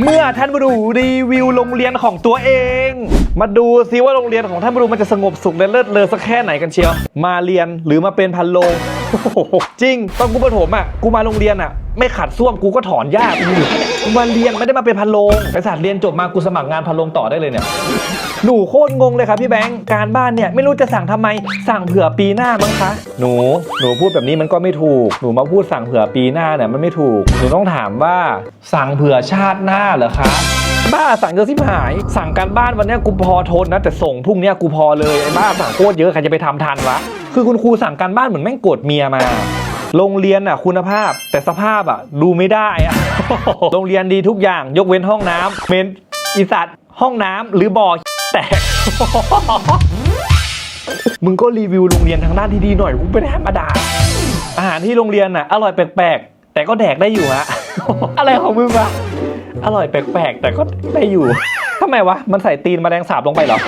เมื่อท่านบุรูรีวิวโรงเรียนของตัวเอง มาดูซิว่าโรงเรียนของท่านบุรูมันจะสงบสุขและเลิศเลอสักแค่ไหนกันเชียว มาเรียนหรือมาเป็นพันโลงจริงตอนกูประถมอะกูมาโรงเรียนอะ ไม่ขัดส้วมกูก็ถอนหญ้ากูอยู่กูมาเรียนไม่ได้มาเป็นพันโลงไอสัตว์เรียนจบมากูสมัครงานพันโลงต่อได้เลยเนี่ยหนูโคตรงงเลยครับพี่แบงค์การบ้านเนี่ยไม่รู้จะสั่งทำไมสั่งเผื่อปีหน้ามั้งคะ หนูหนูพูดแบบนี้มันก็ไม่ถูก หนูมาพูดสั่งเผื่อปีหน้าเนี่ยมันไม่ถูก หนูต้องถามว่าสั่งเผื่อชาติหน้าเหรอคะบ้าสั่งเยอะสิบหาย สั่งการบ้านวันเนี้ยกูพอทนนะ แต่ส่งพรุ่งเนี้ยกูพอเลยไอ้บ้าสั่งโคตรเยอะใครจะไปทำทันวะคือคุณครูสั่งการบ้านเหมือนแม่งโกรธเมียมา โรงเรียนอะคุณภาพ แต่สภาพอะดูไม่ได้อะโรงเรียนดีทุกอย่างยกเว้นห้องน้ำเมนอีสัตว์ห้องน้ำหรือบ่อแตกมึงก็รีวิวโรงเรียนทางด้านที่ดีหน่อยกูไม่ได้ธรรมดาอาหารที่โรงเรียนน่ะ อร่อยแปลกๆ แต่ก็แดกได้อยู่ฮะอะไรของมึงวะอร่อยแปลกๆ แต่ก็ได้อยู่ทำไมวะ มันใส่ตีนแมลงสาบลงไปเหรอ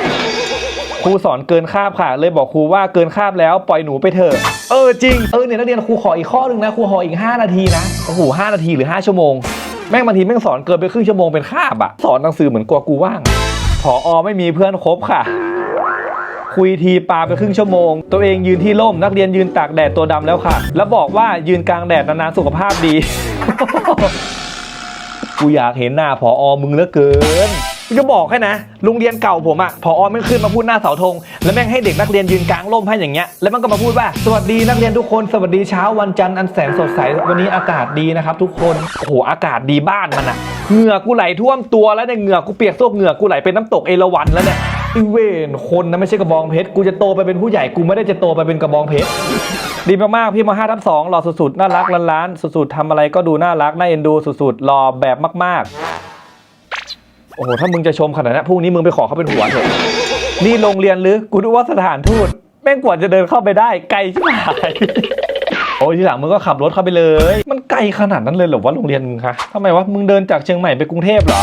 ครูสอนเกินคาบค่ะ เลยบอกครูว่าเกินคาบแล้วปล่อยหนูไปเถอะเออจริงเออเนี่ยนักเรียนครูขออีกข้อหนึ่งนะครูขออีก 5 นาทีนะโอ้โหห้านาทีหรือ 5 ชั่วโมง แม่งบางทีแม่งสอนเกินไปครึ่งชั่วโมงเป็นคาบอะสอนหนังสือเหมือนกลัวกูว่างผออไม่มีเพื่อนคบค่ะ คุยทีปาไปครึ่งชั่วโมง ตัวเองยืนที่ร่มนักเรียนยืนตากแดดตัวดำแล้วค่ะ แล้วบอกว่ายืนกลางแดดนานๆสุขภาพดี กูอยากเห็นหน้าผออมึงเหลือเกินกู จะบอกให้นะ โรงเรียนเก่าผมอะผออไม่งขึ้นมาพูดหน้าเสาธง แล้วแม่งให้เด็กนักเรียนยืนกลางร่มให้อย่างเงี้ย แล้วมันก็มาพูดว่า สวัสดีนักเรียนทุกคน สวัสดีเช้าวันจันทร์อันแสนสดใส วันนี้อากาศดีนะครับทุกคน โอ้โห อากาศดีบ้านมันอะเหงื่อกูไหลท่วมตัวแล้วเนี่ยเหงื่อกูเปียกโซกเหงื่อกูไหลเป็นน้ำตกเอราวัณแล้วเนี่ยอีเวนคนนะไม่ใช่กระบองเพชร กูจะโตไปเป็นผู้ใหญ่ กูไม่ได้จะโตไปเป็นกระบองเพชร ดีมากๆ พี่มาห้าทับสองหล่อสุดๆ น่ารักล้านๆ สุดๆทำอะไรก็ดูน่ารัก น่าเอ็นดูสุดๆหล่อแบบมากๆ โอ้โห ถ้ามึงจะชมขนาดนั้นพรุ่งนี้มึงไปขอเขาเป็นหัวเถอะนี่โรงเรียนหรือ กูดูว่าสถานทูตแม่งกว่าจะเดินเข้าไปได้ ไกลชิบหายโอ้ยทีหลังมึงก็ขับรถเข้าไปเลย มันไกลขนาดนั้นเลยเหรอวะโรงเรียนมึงคะทำไมวะมึงเดินจากเชียงใหม่ไปกรุงเทพเหรอ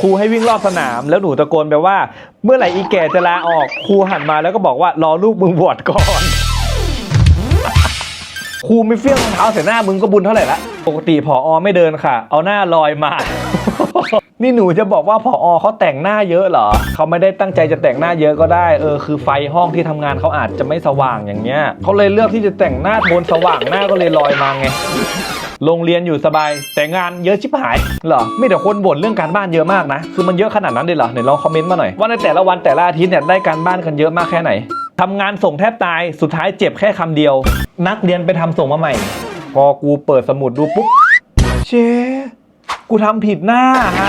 ครูให้วิ่งรอบสนามแล้วหนูตะโกนไปว่า เมื่อไหร่อีแก่จะลาออกครูหันมาแล้วก็บอกว่ารอลูกมึงบวชก่อนครูไม่เฟี้ยงรองเท้าใส่หน้ามึงก็บุญเท่าไหร่ละปกติผออไม่เดินค่ะ เอาหน้าลอยมา นี่หนูจะบอกว่าผออเขาแต่งหน้าเยอะเหรอเขาไม่ได้ตั้งใจจะแต่งหน้าเยอะก็ได้เออคือไฟห้องที่ทำงานเขาอาจจะไม่สว่างอย่างเงี้ยเขาเลยเลือกที่จะแต่งหน้าโทนสว่างหน้าก็เลยลอยมาไงโรงเรียนอยู่สบาย แต่งานเยอะชิบหายเหรอไม่แต่คนบ่นเรื่องการบ้านเยอะมากนะ คือมันเยอะขนาดนั้นเลยเหรอไหนลองคอมเมนต์มาหน่อยว่าในแต่ละวันแต่ละอาทิตย์เนี่ยได้การบ้านกันเยอะมากแค่ไหนทำงานส่งแทบตายสุดท้ายเจ็บแค่คำเดียว นักเรียนไปทำส่งมาใหม่ พอกูเปิดสมุดดูปุ๊บเชกูทำผิดหน้าฮะ